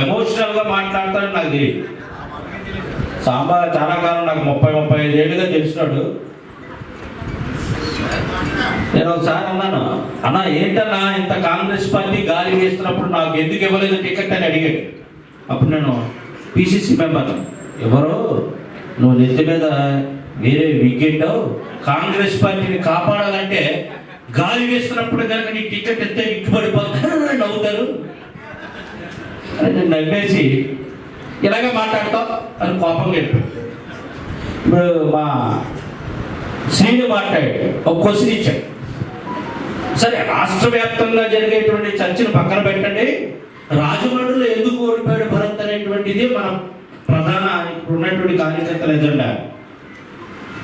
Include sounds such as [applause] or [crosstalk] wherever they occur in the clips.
ఎమోషనల్గా మాట్లాడతాడు నాకు తెలియదు. సాంబా చాలా కాలం నాకు ముప్పై ముప్పై ఐదు ఏళ్ళుగా తెలిసినాడు నేను ఒకసారి అన్నాను అన్న ఏంటన్నా ఇంత కాంగ్రెస్ పార్టీ గాలి వేస్తున్నప్పుడు నాకు ఎందుకు ఇవ్వలేదు టికెట్? అని అడిగాడు. అప్పుడు నేను పిసిసి మెంబర్. ఎవరు? నువ్వు నెత్తి మీద వేరే వికెట్ కాంగ్రెస్ పార్టీని కాపాడాలంటే గాలి వేస్తున్నప్పుడు కనుక నీ టికెట్ ఎత్తే ఇక్కుబడిపోతారు [laughs] నవ్వుతారు. అని నేను నవ్వేసి ఇలాగే మాట్లాడతావు? అని కోపంగా చెప్పాడు ఇప్పుడు మా శ్రీని మాట్లాడాడు. ఒక క్వశ్చన్ ఇచ్చాడు. సరే రాష్ట్ర వ్యాప్తంగా జరిగేటువంటి చర్చను పక్కన పెట్టండి. రాజమండ్రిలో ఎందుకు ఓడిపోయాడు భరత్ అనేటువంటిది మన ప్రధాన ఇప్పుడు ఉన్నటువంటి కార్యకర్తల ఎజెండా.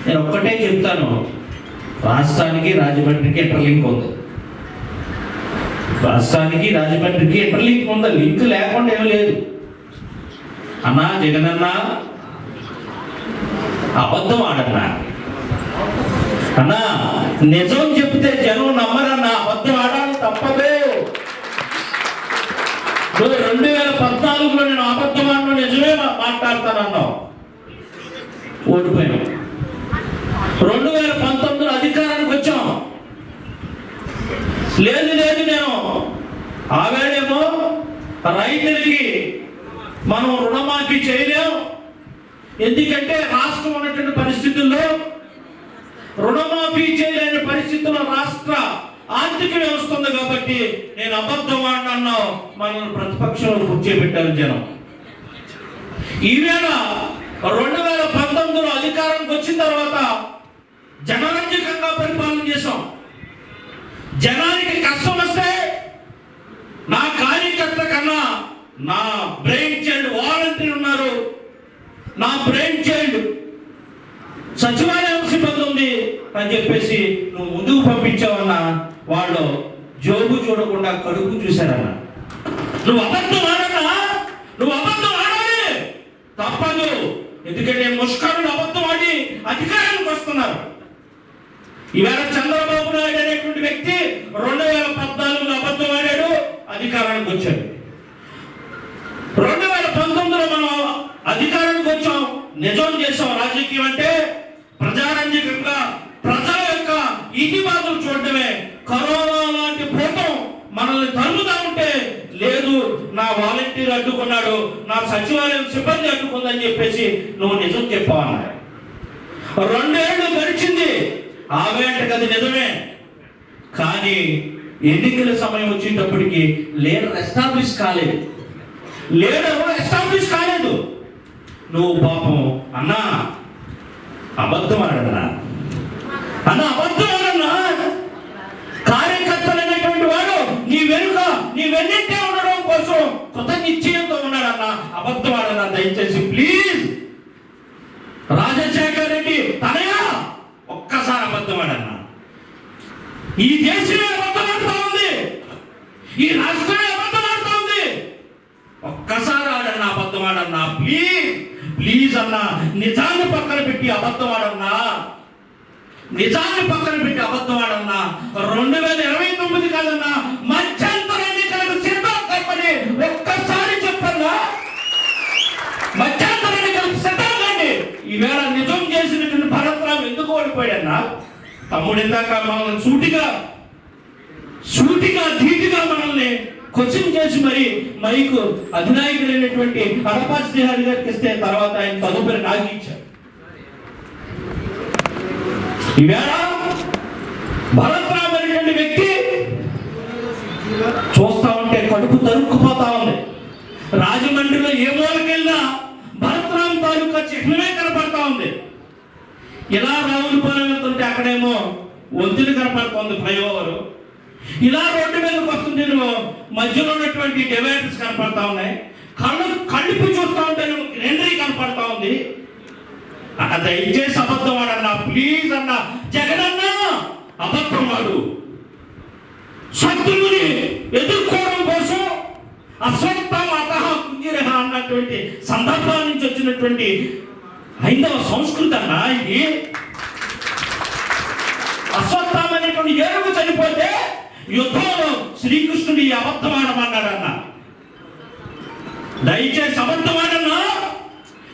నేను ఒక్కటే చెప్తాను. రాష్ట్రానికి రాజమండ్రికి ఇంటర్లింక్ ఉంది. రాష్ట్రానికి రాజమండ్రికి ఇంటర్లింక్ ఉంది? లింక్ లేకుండా ఏమీ లేదు. అన్నా జగనన్నా అబద్ధం ఆడన్నా. అన్నా నిజం చెప్తే జనం నమ్మరన్నా అబద్ధం ఆడాలి తప్పదే. నువ్వు రెండు వేల పద్నాలుగులో నేను అబద్ధం ఆడను నిజమే మా- మాట్లాడతానన్నావు. ఓడిపోయాం రెండు వేల పంతొమ్మిదిలో అధికారానికి వచ్చాం లేదు లేదు నేను ఆవేడేమో రైతులకి మనం రుణమాఫీ చేయలేం. ఎందుకంటే రాష్ట్రం ఉన్నటువంటి పరిస్థితుల్లో రుణమాఫీ చేయలేని పరిస్థితుల్లో రాష్ట్ర ఆర్థిక వ్యవస్థ ఉంది కాబట్టి నేను అబద్ధం ఆడినన్నావు మనల్ని ప్రతిపక్షంలో కూర్చోబెట్టారు జనం. ఈవేళ రెండు వేల పంతొమ్మిదిలో అధికారానికి వచ్చిన తర్వాత జనరంజకంగా పరిపాలన చేశాం. జనానికి కష్టం వస్తే నా కార్యకర్త కన్నా నా బ్రెయిన్ చైల్డ్ వాలంటీర్ ఉన్నారు. నా బ్రెయిన్ చైల్డ్ సచివాలయం సిబ్బంది ఉంది అని చెప్పేసి నువ్వు ముందుకు పంపించావన్న వాళ్ళు జోబు చూడకుండా కడుపు చూశారన్న. నువ్వు అబద్ధం ఆడన్నా నువ్వు అబద్ధం ఆడాలి. తప్పదు. ఎందుకంటే ముష్కరులు అబద్ధం ఆడి అధికారానికి వస్తున్నారు. ఈవేళ చంద్రబాబు నాయుడు అనేటువంటి వ్యక్తి రెండు వేల పద్నాలుగు అధికారానికి వచ్చాడు. రెండు వేల పంతొమ్మిదిలో మనం అధికారానికి వచ్చాం. నిజం చేసాం రాజకీయం అంటే ప్రజారంజకంగా ప్రజల యొక్క ఇతిబాతులు చూడటమే కరోనా లాంటి భూతం మనల్ని తరుముతా ఉంటే లేదు నా వాలంటీర్ అడ్డుకున్నాడు నా సచివాలయం సిబ్బంది అడ్డుకుందని చెప్పేసి నువ్వు నిజం చెప్పావన్నాడు రెండేళ్ళు గడిచింది. ఆ వేటకు అది నిజమే. కానీ ఎన్నికల సమయం వచ్చేటప్పటికి లీడర్ ఎస్టాబ్లిష్ కాలేదు. లీడర్ ఎస్టాబ్లిష్ కాలేదు. నువ్వు పాపం అన్నా అబద్ధం అన్నా అన్న అబద్ధం అన్నా కార్యకర్తలు అనేటువంటి వాడు నీ వెనుక నీ వెన్నింటే ఉండడం కోసం కొత్త నిశ్చయంతో ఉన్నాడన్న అబద్ధం ఆడన్నా దయచేసి ప్లీజ్. రాజశేఖర్ రెడ్డి తనయా? ఒక్కసారి అబద్ధం ఆడన్నా ఈ దేశమే అబద్ధం ఆడుతా ఉంది ఈ రాష్ట్రమే అబద్ధం ఆడుతా ఉంది ఒక్కసారి ఆడన్నా ప్లీజ్ ప్లీజ్ అన్నా నిజాన్ని పక్కన పెట్టి అబద్ధవాడన్నా నిజాన్ని పక్కన పెట్టి అబద్ధవాడన్నా రెండు వేల ఇరవై తొమ్మిది కాదన్నా మధ్యంతర ఎన్నికలకు సిద్ధం కప్పని ఒక్కసారి చెప్పన్నా. మధ్యంతర ఎన్నికలకు సిద్ధం కండి ఈవేళ నిజం చేసినటువంటి భరత్రామ్ ఎందుకు ఓడిపోయాడన్నా? తమ్ముడు ఇందాక మనల్ని సూటిగా సూటిగా ధీటిగా మనల్ని క్వశ్చన్ చేసి మరి మైకు అధినాయకుడైనటువంటి హడపా శ్రీహరి గారికి ఇస్తే తర్వాత ఆయన తదుపరి నాకు ఇచ్చారు. ఈవేళ భరత్రామ్ అనేటువంటి వ్యక్తి చూస్తా ఉంటే కడుపు తరుక్కుపోతా ఉంది. రాజమండ్రిలో ఏ మూలకెళ్ళినా భరత్రామ్ తాలూకా చిహ్నమే కనపడతా ఉంది. ఇలా రావులు వెళ్తుంటే అక్కడేమో వంతులు కనపడుతుంది ఫ్లైఓవర్. ఇలా రోడ్డు మీదకి వస్తుంటే నువ్వు మధ్యలో ఉన్నటువంటి డివైడర్స్ కనపడతా ఉన్నాయి. కళ్ళు కళ్ళిపి చూస్తా ఉంటే ఎండ్రీ కనపడతా ఉంది. అన్న దయచేసి అబద్ధం వాడన్నా ప్లీజ్ అన్న. జగనన్న అబద్ధం వాడు శత్రువుని ఎదుర్కోవడం కోసం అశ్వత్థం అతహ కుంజిరహ అన్నటువంటి సందర్భాల నుంచి వచ్చినటువంటి హైందవ సంస్కృతి అన్న ఇది అశ్వత్థం అనేటువంటి ఏనుగు చనిపోతే యుద్ధంలో శ్రీకృష్ణుడి అబద్ధమాడమన్నాడన్న దయచేసి అబద్ధమాడన్నా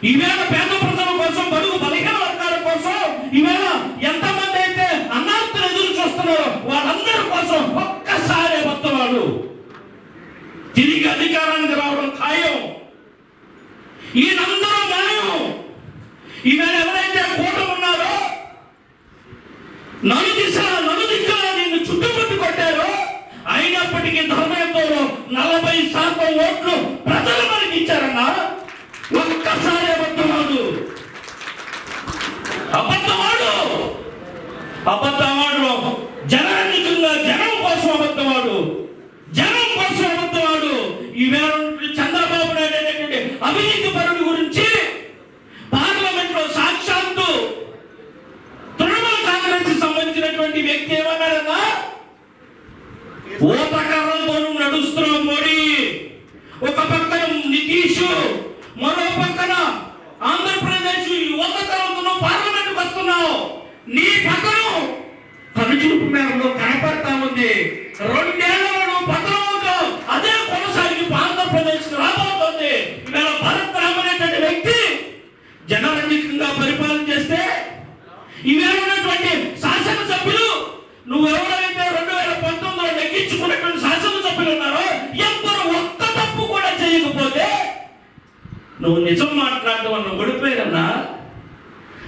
ఈవేళ పేద ప్రజల కోసం బరువు బలహీన వర్గాల కోసం ఈవేళ ఎంతమంది అయితే అన్నార్థులు ఎదురు చూస్తున్నారో వాళ్ళందరి కోసం ఒక్కసారి అబద్ధవాడు తిరిగి అధికారానికి రావడం ఖాయం. ఈయనందరూ మాయం ఈవేళ ఎవరైతే కూటమి ఉన్నారో నలు దిశ నిన్ను చుట్టుముట్టు కొట్టారో అయినప్పటికీ ధర్మయంలో నలభై శాతం ఓట్లు ప్రజలు మనకి ఇచ్చారన్నా ఒక్కసారి అబద్ధమాడు అబద్ధమాడు అబద్ధమాడు జనానికంగా జనం కోసం అబద్ధమాడు జనం కోసం అబద్ధమాడు ఈవేళ చంద్రబాబు నాయుడు అనేటువంటి అవినీతి పరుడు గురించి పార్లమెంట్లో సాక్షాత్తు తృణమూల కాంగ్రెస్ సంబంధించినటువంటి వ్యక్తి ఏమన్నారన్నా ఓటకర్రలతో నడుస్తున్నాం మోడీ ఒక పక్కన నితీష్ మరో పక్కన ఆంధ్రప్రదేశ్ ఓటకర్రలతో పార్లమెంట్ వస్తున్నావు నీ పక్కన కనుచూపు మేరలో కనపడతా ఉంది రెండేళ్ళలో పతనంతో అదే కొనసాగి ఆంధ్రప్రదేశ్ రాబోతోంది ఇవాళ భరత్ రామ్ అనేటువంటి వ్యక్తి జనరంజితంగా పరిపాలన చేస్తే ఇవేళ ఉన్నటువంటి శాసనసభ్యులు నువ్వు ఎవరైతే రెండు వేల పంతొమ్మిదిలో నెగ్గించుకున్నటువంటి శాసనసభ్యులు ఉన్నారో ఎవ్వరు ఒక్క తప్పు కూడా చేయకపోతే నువ్వు నిజం మాట్లాడడం వల్ల ఓడిపోయారన్నా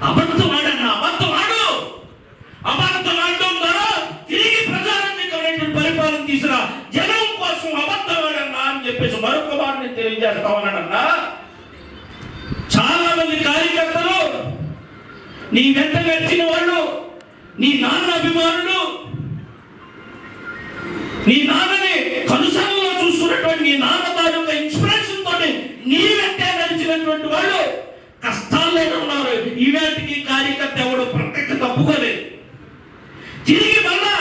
అబద్ధం ఆడన్నా అబద్ధం ఆడు అబద్ధం ఆడడం ద్వారా తిరిగి ప్రజారంజికమైనటువంటి పరిపాలన తీసుకురా. జనం కోసం అబద్ధం అని చెప్పేసి మరొక వారిని తెలియజేస్తా ఉన్నాడన్నా చాలా మంది కార్యకర్తలు నీ వెంట గడిచిన వాళ్ళు నీ నాన్న అభిమానులు నీ నాన్నని కనుసంలో చూస్తున్నటువంటి నీ నాన్న తాలూకా ఇన్స్పిరేషన్ తోటి నీ వెంటే నడిచినటువంటి వాళ్ళు కష్టాల్లో ఉన్నారు ఈవేటికి కార్యకర్త ఎవడు ప్రత్యక్ష తిరిగి మళ్ళా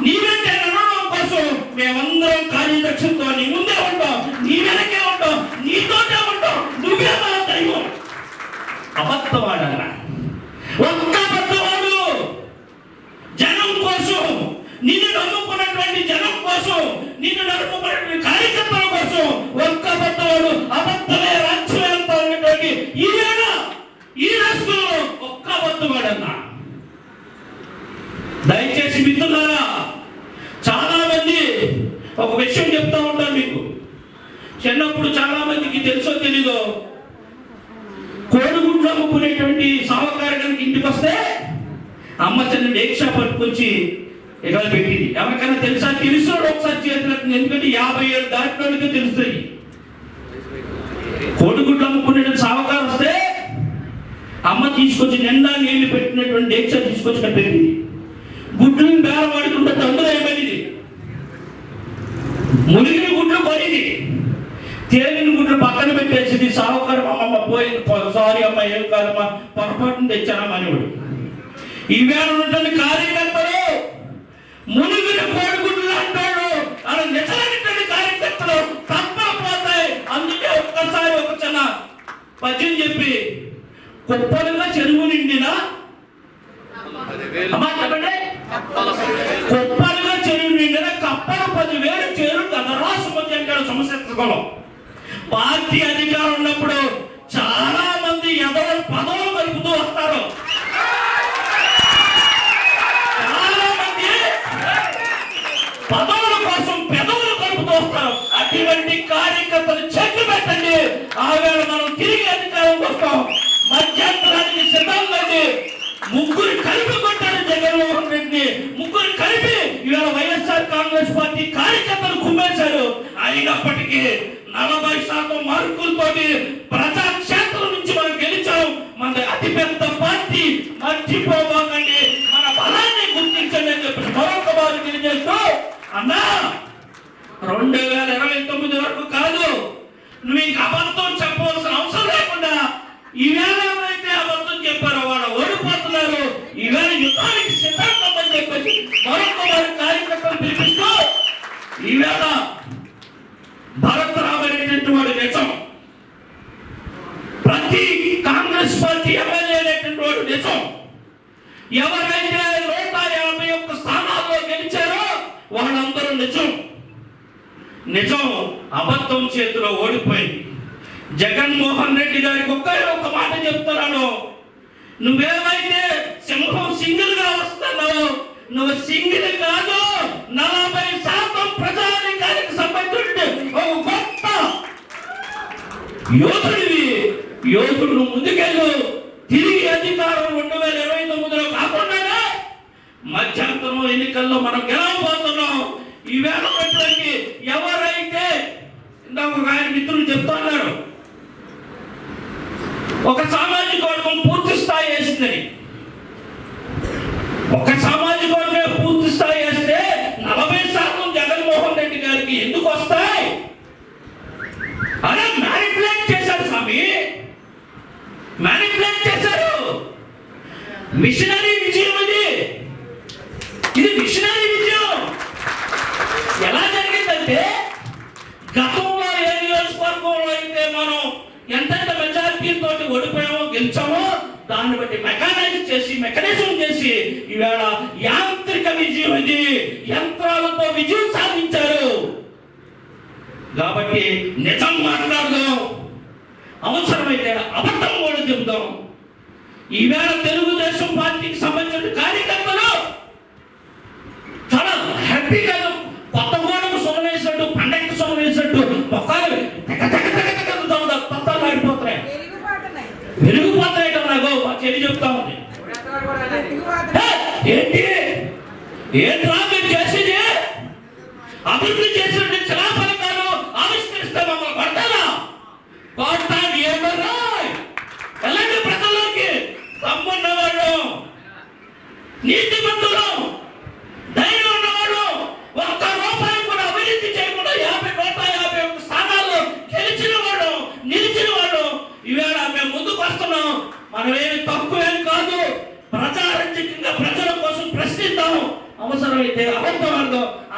నీవెంటే నడవడం కోసం మేమందరం కార్యదక్షంతో నీ ముందే ఉంటాం నీ వెనకే ఉంటాం నీతోటే ఉంటాం. నువ్వే మన దైవం. అబద్ధవాడన్నా ఒక్క అబద్ధవాడు జనం కోసం నిన్ను నమ్ముకున్నటువంటి జనం కోసం నిన్ను నమ్ముకున్నటువంటి కార్యకర్తల కోసం ఒక్క అబద్ధవాడు అబద్ధమే రాజ్యం వెళ్తా ఉన్నటువంటి ఈవేళ ఈ రాష్ట్రంలో ఒక్క అబద్ధవాడన్నా దయచేసి మిత్రులారా చాలా మంది ఒక విషయం చెప్తా ఉంటాను మీకు చిన్నప్పుడు చాలా మందికి తెలుసో తెలీదో కోడిగుడ్లు అమ్ముకునేటువంటి సావకారుడికి ఇంటికి వస్తే అమ్మ చిన్న డేక్షా పట్టుకొచ్చి ఇక్కడ పెట్టింది. ఎవరికైనా తెలుసా? తెలుసు ఒకసారి చేతులకు ఎందుకంటే యాభై ఏళ్ళు దాటినోడికే తెలుస్తాయి. కోడిగుడ్లు అమ్ముకునే సావకారం వస్తే అమ్మ తీసుకొచ్చి నిండా నీళ్ళు పెట్టినటువంటి డేక్ష తీసుకొచ్చి ఇక్కడ పెట్టింది గుడ్లను బేరవాడుకుంటే అందులో ఏమైంది? మునిగిన గుడ్లు పక్కన పెట్టేసింది అమ్మమ్మ పోయింది సారీ అమ్మ ఏం కాదమ్మా పొరపాటును తెచ్చానమ్మా అనేవాడు. ఈవేళ ఉంటుంది కార్యకర్తలు మునుగుని కోడుకుంటున్నా అంటాడు. అలా నిజమైనటువంటి కార్యకర్తలు తప్ప పోతాయి. అందుకే ఒక్కసారి ఒక చిన్న పద్యం చెప్పి కుప్పలుగా చెరువు నిండినా అమ్మా చెప్పండి. కుప్పలుగా చెరువు నిండిన కప్పల పదివేలు చేరు గదరాసు మధ్య అంటాడు సమస్యకోవడం పార్టీ అధికారం ఉన్నప్పుడు చాలా మంది ఎవరు పదవులు కలుపుతూ వస్తారు. చాలా మంది పదవుల కోసం పెదవులు కలుపుతూ వస్తారు. అటువంటి కార్యకర్తలు చెట్టు పెట్టండి. ఆవేళ మనం తిరిగి అధికారం వస్తాం. మధ్యంతరానికి సిద్ధంగా ముగ్గురు కలిపి కొట్టాడు జగన్మోహన్ రెడ్డిని. ముగ్గురు కలిపి ఇవాళ వైఎస్ఆర్ కాంగ్రెస్ పార్టీ కార్యకర్తలు కుమ్మేశారు. అయినప్పటికీ నలభై శాతం మార్కులతోటి ప్రజాక్షేత్రం నుంచి మనం గెలిచాం. మన అతిపెద్ద పార్టీ. మర్చిపోబోకండి మన బలాన్ని గుర్తించండి అని చెప్పి మరొక వారు తెలియజేస్తూ అన్నా రెండు వేల ఇరవై తొమ్మిది వరకు కాదు. నువ్వు ఇంక అబద్ధం చెప్పవలసిన అవసరం లేకుండా ఈవేళ ఎవరైతే అబద్ధం చెప్పారో వాళ్ళు ఓడిపోతున్నారు ఈవేళ యుద్ధానికి సిద్ధాంతం అని చెప్పేసి మరొక వారి కార్యకర్తలు పిలిపిస్తూ ఈవేళ భరత్ రామ్ అనేటువంటి వాడు నిజం ప్రతి కాంగ్రెస్ పార్టీ ఎమ్మెల్యే అనేటువంటి వాడు నిజం ఎవరైతే నూట యాభై ఒక్క స్థానాల్లో గెలిచారో వాళ్ళందరూ నిజం. నిజం అబద్ధం చేతిలో ఓడిపోయింది. జగన్మోహన్ రెడ్డి గారికి ఒకే ఒక మాట చెప్తున్నాను. నువ్వేమైతే సింహం సింగిల్గా వస్తున్నావు నువ్వు సింగిల్ కాదు నలభై శాతం ప్రజానికానికి సంబంధించి ఒక గొప్ప యోధుడివి. యోధుడు ముందుకెళ్ళు. తిరిగి అధికారం రెండు వేల మధ్యంతరం ఎన్నికల్లో మనం గెలవబోతున్నాం. ఈ వేల పెట్టడానికి ఎవరైతే ఇందాక ఒక ఆయన మిత్రులు చెప్తున్నారు ఒక సామాజిక వర్గం పూర్తి స్థాయి వేసిందని. ఒక సామాజిక వర్గమే పూర్తి స్థాయి వేస్తే నలభై శాతం జగన్మోహన్ రెడ్డి గారికి ఎందుకు వస్తాయి? అలా మ్యానిపులేట్ చేశారు స్వామి. మ్యానిపులేట్ చేశారు. మిషనరీ విజయం ఇది ఇది మిషనరీ విజయం ఎలా జరిగిందంటే గతంలో ఏ నియోజకవర్గంలో అయితే మనం ఎంతెంత మెజారిటీ తోటి ఓడిపోయామో గెలిచామో దాన్ని బట్టి మెకానైజ్ చేసి మెకానిజం చేసి ఈవేళ యాంత్రిక విజయం ఇది యంత్రాలతో విజయం సాధించారు కాబట్టి నిజం మాట్లాడదాం అవసరమైతే అబద్ధం కూడా చెబుదాం ఈవేళ తెలుగుదేశం పార్టీకి సంబంధించిన కార్యకర్తలు చాలా హ్యాపీగా కొత్త గోడకు సొమ్ము పండగకి సొమ్ము వేసినట్టు మొక్కలు తెగ తెగ తెగ తెగ తెగ తత్తాలు ఆడిపోతున్నాయి పెరిగిపోతున్నాయి. పెరిగిపోతున్నాయి కదా నాకు మా చెల్లి చెప్తా ఉంది హే, ఏంటి? ఏంట్రా మీరు చేసేది? అభివృద్ధి చేసినట్టు చాలా పథకాలు ఆవిష్కరిస్తే మమ్మల్ని కొడతారా కొడతాను ఏమన్నా ఎలాంటి ప్రజల్లోకి తమ్మున్నవాడు నీతి మంతులు ధైర్యం ఉన్నవాడు ఒక్క రూపాయి కూడా అవినీతి చేయకుండా యాభై నూట యాభై ఒక్క స్థానాల్లో గెలిచిన వాడు నిలిచిన వాడు ఈవేళ మేము ముందుకు వస్తున్నాం మనమేమి తక్కువేం కాదు ప్రజారంజకంగా ప్రజల కోసం ప్రశ్నిద్దాం అవసరమైతే అబద్ధం అర్థం